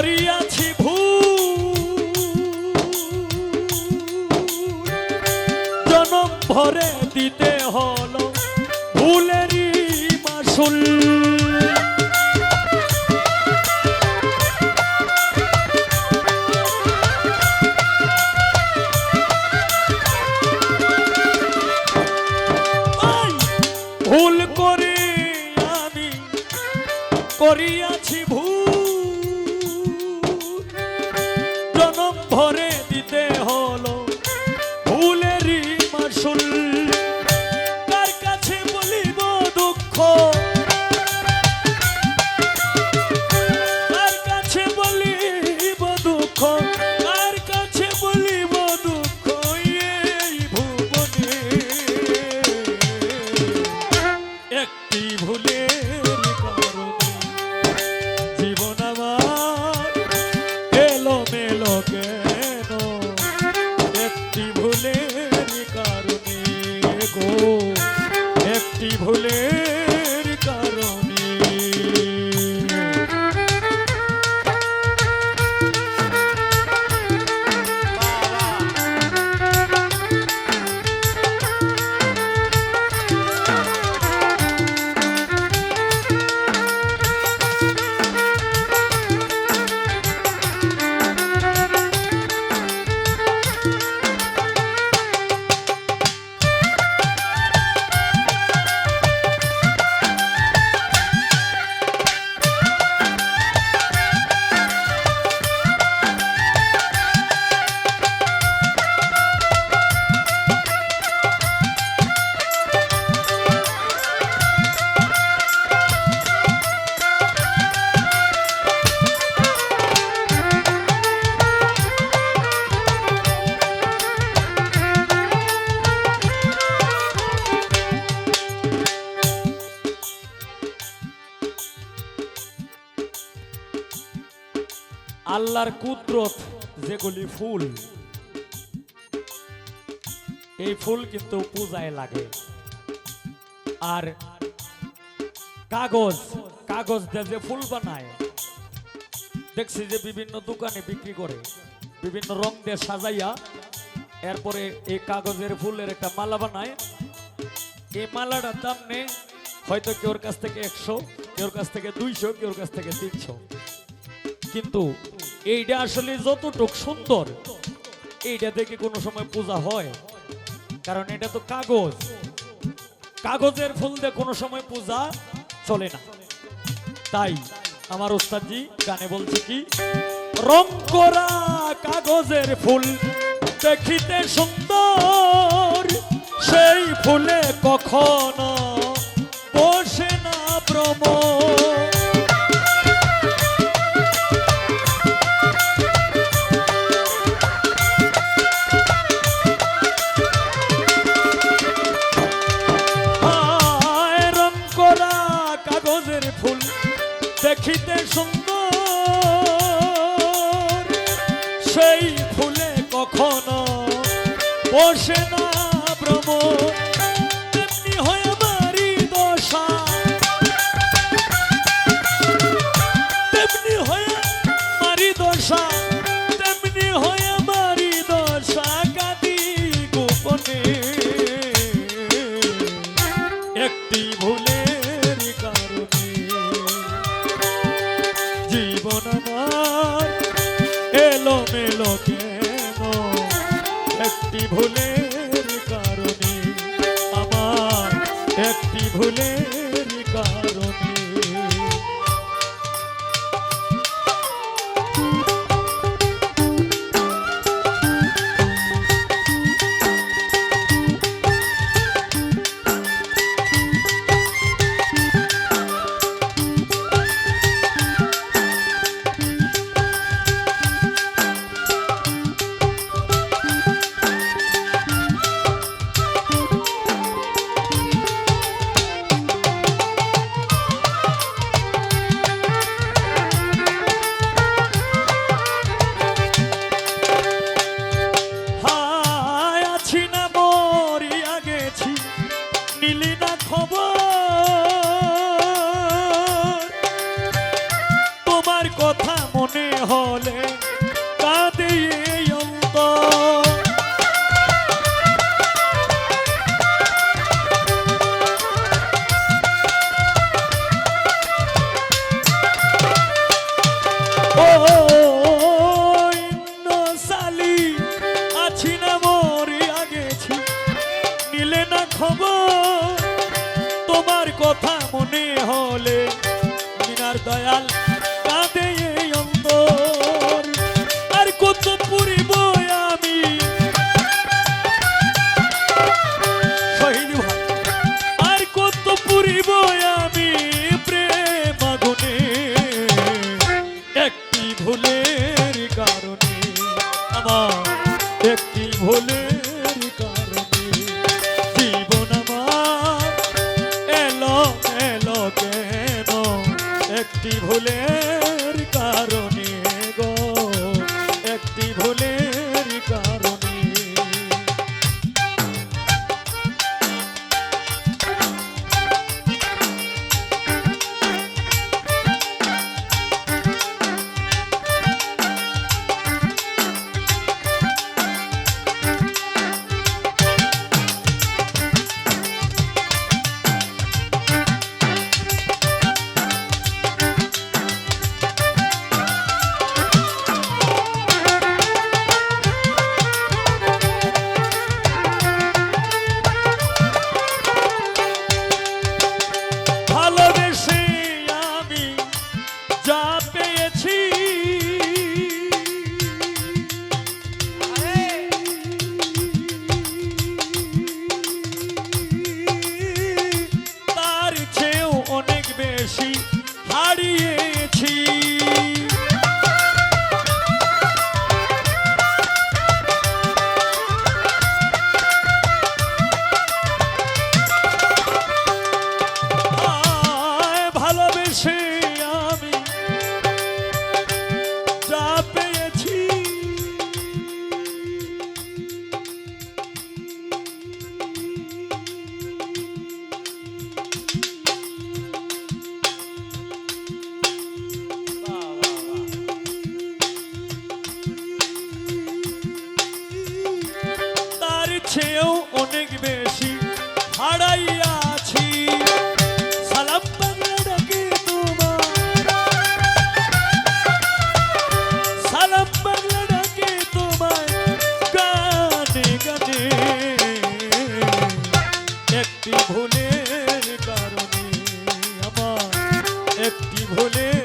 করিয়াছি ভুল। জনম ভরে দিতে হলো ভুলেরই মাসুল। করিয়াছি ভুল। একটি আল্লাহর কুদরত যেগুলি ফুল, এই ফুল কিন্তু পূজায় লাগে। আর কাগজ কাগজ দিয়ে যে ফুল বানায়, দেখছি যে বিভিন্ন দোকানে বিক্রি করে, বিভিন্ন রং দিয়ে সাজাইয়া, এরপরে এই কাগজের ফুলের একটা মালা বানায়। এই মালাটার দাম নেই, হয়তো কেউর কাছ থেকে একশো, কেউর কাছ থেকে দুইশো, কেউর কাছ থেকে তিনশো। কিন্তু এইটা আসলে যতটুক সুন্দর, এইটা দেখে কোনো সময় পূজা হয়। কারণ এটা তো কাগজ। কাগজের ফুল দিয়ে কোনো সময় পূজা চলে না। তাই আমার ওস্তাদজি গানে বলছে কি, রং করা কাগজের ফুল দেখিতে সুন্দর, সেই ফুলে কখনো বসে না ভ্রম, তেমনি হয়ে আমারই দশা। তেমনি হয়ে আমারই দশা, তেমনি হয়ে আমারই দশা কাঁদি গোপনে একটি কারণে মনে হলে মিনার দয়াল কাঁদে অন্তর। আর কত পুরিব আমি? আর কত পুরিব আমি প্রেম একটি ভুলের কারণে আমার একটি ভুলের একটি ভুলের কারণে গো একটি ভুলের কারণে চেয়েও অনেক বেশি হারাইয়াছি সালাম তোমার। ভুলের কারণে আমার একটি ভুলের